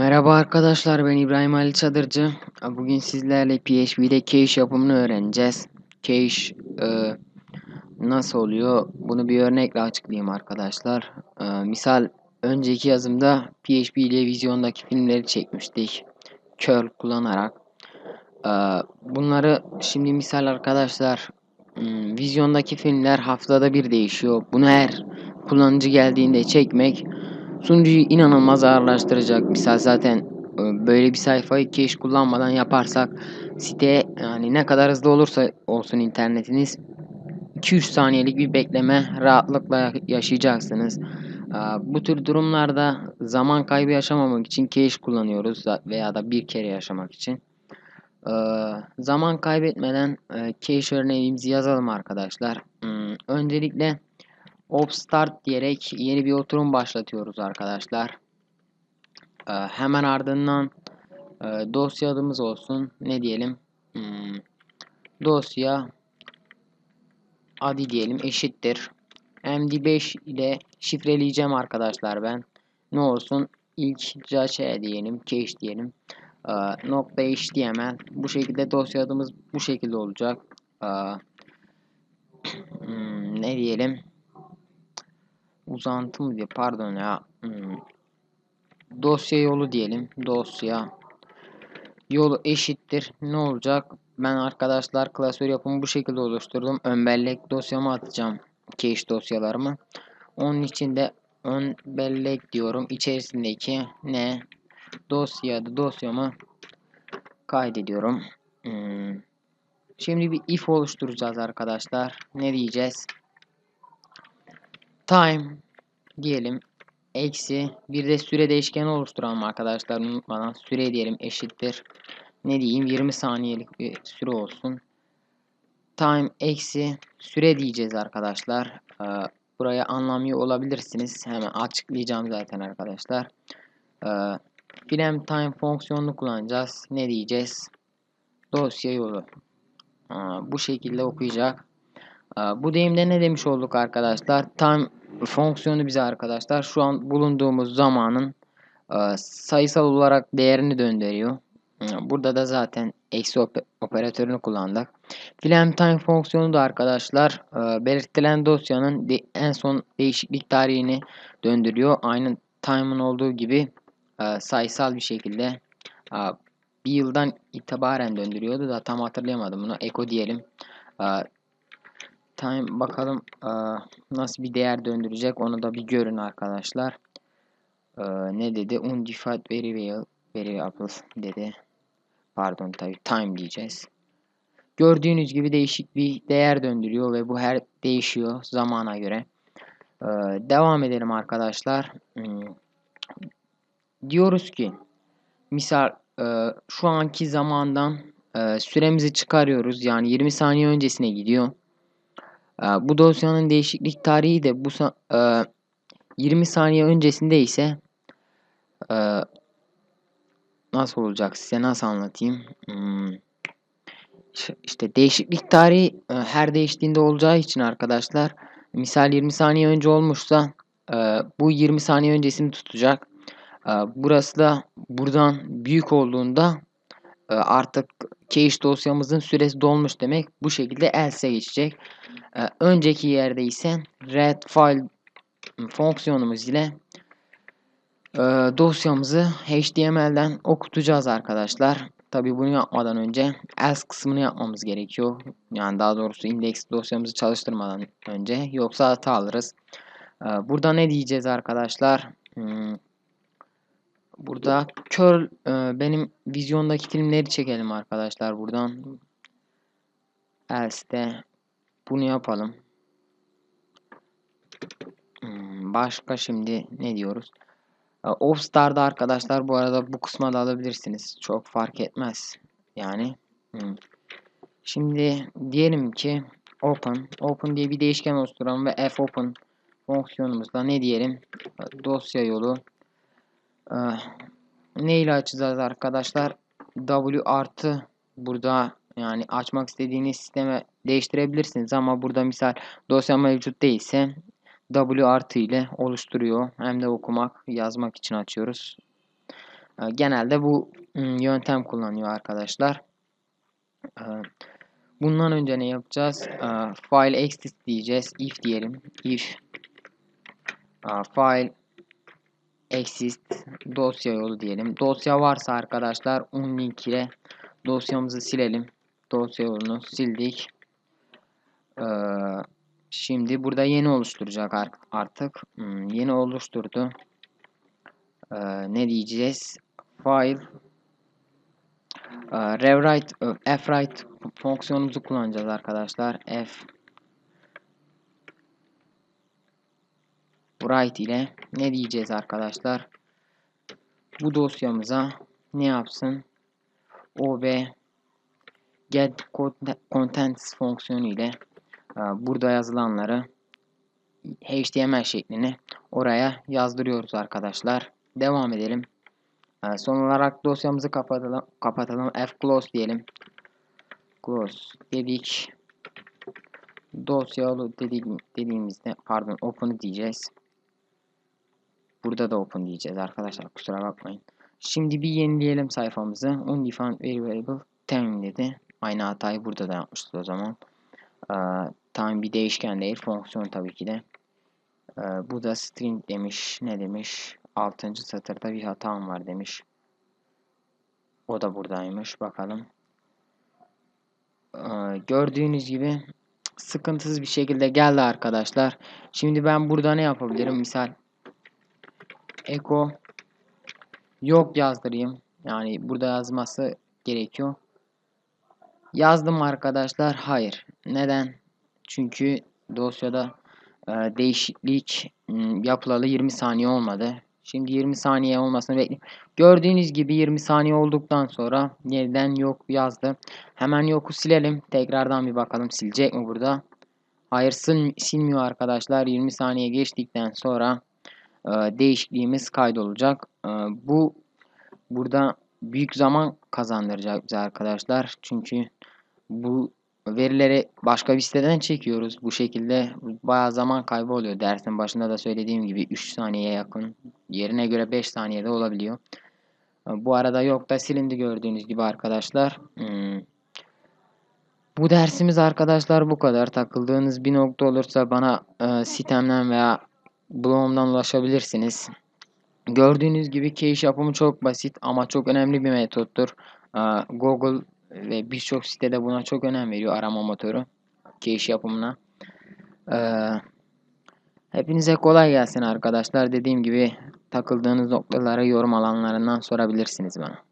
Merhaba arkadaşlar ben İbrahim Ali Çadırcı. Bugün sizlerle PHP'de cache yapımını öğreneceğiz. Cache e, nasıl oluyor? Bunu bir örnekle açıklayayım arkadaşlar. E, misal önceki yazımda PHP ile vizyondaki filmleri çekmiştik. Curl kullanarak. E, bunları şimdi misal arkadaşlar hmm, vizyondaki filmler haftada bir değişiyor. Bunu her kullanıcı geldiğinde çekmek sunucuyu inanılmaz ağırlaştıracak. Misal zaten e, böyle bir sayfayı cache kullanmadan yaparsak site yani ne kadar hızlı olursa olsun internetiniz 2-3 saniyelik bir bekleme rahatlıkla yaşayacaksınız. Bu tür durumlarda zaman kaybı yaşamamak için cache kullanıyoruz veya da bir kere yaşamak için. Zaman kaybetmeden cache örneğimizi yazalım arkadaşlar. Hmm, öncelikle Op start diyerek yeni bir oturum başlatıyoruz arkadaşlar. Ee, hemen ardından e, dosya adımız olsun. Ne diyelim? Hmm, dosya adı diyelim eşittir. MD5 ile şifreleyeceğim arkadaşlar ben. Ne olsun? İlk cache diyelim. Cache diyelim. Ee, nokta HTML. Bu şekilde dosya adımız bu şekilde olacak. Ee, hmm, ne diyelim? Uzantı mı diye pardon ya hmm. dosya yolu diyelim dosya. Yolu eşittir ne olacak? Ben arkadaşlar klasör yapımı bu şekilde oluşturdum. Ön bellek dosyamı atacağım cache dosyalarımı. Onun için de ön bellek diyorum. İçerisindeki ne? Dosya dosyamı kaydediyorum. Hmm. şimdi bir if oluşturacağız arkadaşlar. Ne diyeceğiz time diyelim. Eksi bir de süre değişkeni oluşturalım arkadaşlar? Unutmadan süre diyelim eşittir. Ne diyeyim? 20 saniyelik bir süre olsun. Time eksi süre diyeceğiz arkadaşlar. Ee, buraya anlamıyor olabilirsiniz. Hemen açıklayacağım zaten arkadaşlar. Ee, film time fonksiyonunu kullanacağız. Ne diyeceğiz? Dosya yolu. Bu şekilde okuyacak. Bu deyimde ne demiş olduk arkadaşlar? Time fonksiyonu bize arkadaşlar şu an bulunduğumuz zamanın e, sayısal olarak değerini döndürüyor. Burada da zaten eksi operatörünü kullandık. Film time fonksiyonu da arkadaşlar e, belirtilen dosyanın en son değişiklik tarihini döndürüyor. Aynı time'ın olduğu gibi e, sayısal bir şekilde bir yıldan itibaren döndürüyordu da tam hatırlayamadım bunu. Echo diyelim time bakalım e, nasıl bir değer döndürecek onu da bir görün arkadaşlar. E, ne dedi? Undefined variable variable dedi. Pardon tabi time diyeceğiz. Gördüğünüz gibi değişik bir değer döndürüyor ve bu her değişiyor zamana göre. E, devam edelim arkadaşlar. Hmm. Diyoruz ki misal e, şu anki zamandan e, süremizi çıkarıyoruz. Yani 20 saniye öncesine gidiyor. Ee, bu dosyanın değişiklik tarihi de bu 20 e, saniye öncesinde ise e, nasıl olacak? Size nasıl anlatayım? Hmm. işte değişiklik tarihi e, her değiştiğinde olacağı için arkadaşlar misal 20 saniye önce olmuşsa bu 20 saniye öncesini tutacak. Burası da buradan büyük olduğunda artık cache dosyamızın süresi dolmuş demek. Bu şekilde else'e geçecek ee, önceki yerde ise red file fonksiyonumuz ile e, dosyamızı HTML'den okutacağız arkadaşlar. Tabi bunu yapmadan önce else kısmını yapmamız gerekiyor. Yani daha doğrusu index dosyamızı çalıştırmadan önce yoksa hata alırız. Ee, burada ne diyeceğiz arkadaşlar? Hmm, burada curl e, benim vizyondaki filmleri çekelim arkadaşlar buradan. Else'de bunu yapalım. Hmm, başka şimdi ne diyoruz? Offstar'da arkadaşlar bu arada bu kısma da alabilirsiniz. Çok fark etmez. Yani hmm. şimdi diyelim ki open open diye bir değişken oluşturalım ve f open fonksiyonumuzda ne diyelim? Dosya yolu ne ile açacağız arkadaşlar? W artı burada yani açmak istediğiniz sisteme değiştirebilirsiniz ama burada misal dosya mevcut değilse W artı ile oluşturuyor. Hem de okumak, yazmak için açıyoruz. E, genelde bu ım, yöntem kullanıyor arkadaşlar. E, bundan önce ne yapacağız? E, file exist diyeceğiz. If diyelim. If file exist dosya yolu diyelim. Dosya varsa arkadaşlar un link ile dosyamızı silelim. Dosya yolunu sildik. Ee, şimdi burada yeni oluşturacak artık. Hmm, yeni oluşturdu. Ee, ne diyeceğiz? File e, rewrite fwrite fonksiyonumuzu kullanacağız arkadaşlar. F write ile ne diyeceğiz arkadaşlar? Bu dosyamıza ne yapsın? ob get contents fonksiyonu ile e, burada yazılanları HTML şeklini oraya yazdırıyoruz arkadaşlar. Devam edelim. E, son olarak dosyamızı kapatalım. Kapatalım. F close diyelim. Close dedik. Dosya yolu dediğim, dediğimizde pardon open diyeceğiz. Burada da open diyeceğiz arkadaşlar. Kusura bakmayın. Şimdi bir yenileyelim sayfamızı. Undefined variable time dedi. Aynı hatayı burada da yapmıştık o zaman. Ee, time bir değişken değil. Fonksiyon tabii ki de. Ee, bu da string demiş. Ne demiş? 6. satırda bir hatam var demiş. O da buradaymış. Bakalım. Ee, gördüğünüz gibi sıkıntısız bir şekilde geldi arkadaşlar. Şimdi ben burada ne yapabilirim? Misal echo yok yazdırayım. Yani burada yazması gerekiyor. Yazdım arkadaşlar. Hayır. Neden? Çünkü dosyada e, değişiklik yapılalı 20 saniye olmadı. Şimdi 20 saniye olmasını bekliyorum. Gördüğünüz gibi 20 saniye olduktan sonra yeniden yok yazdı. Hemen yoku silelim. Tekrardan bir bakalım silecek mi burada? Hayır sil silmiyor arkadaşlar. 20 saniye geçtikten sonra e, değişikliğimiz kaydolacak. E, bu burada büyük zaman kazandıracak bize arkadaşlar. Çünkü bu verileri başka bir siteden çekiyoruz. Bu şekilde bayağı zaman kaybı oluyor. Dersin başında da söylediğim gibi 3 saniyeye yakın. Yerine göre 5 saniyede olabiliyor. Bu arada yok da silindi gördüğünüz gibi arkadaşlar. Hmm. Bu dersimiz arkadaşlar bu kadar. Takıldığınız bir nokta olursa bana e, sitemden veya blogumdan ulaşabilirsiniz. Gördüğünüz gibi cache yapımı çok basit ama çok önemli bir metottur. Google ve birçok sitede buna çok önem veriyor arama motoru. Cache yapımına. Hepinize kolay gelsin arkadaşlar. Dediğim gibi takıldığınız noktaları yorum alanlarından sorabilirsiniz bana.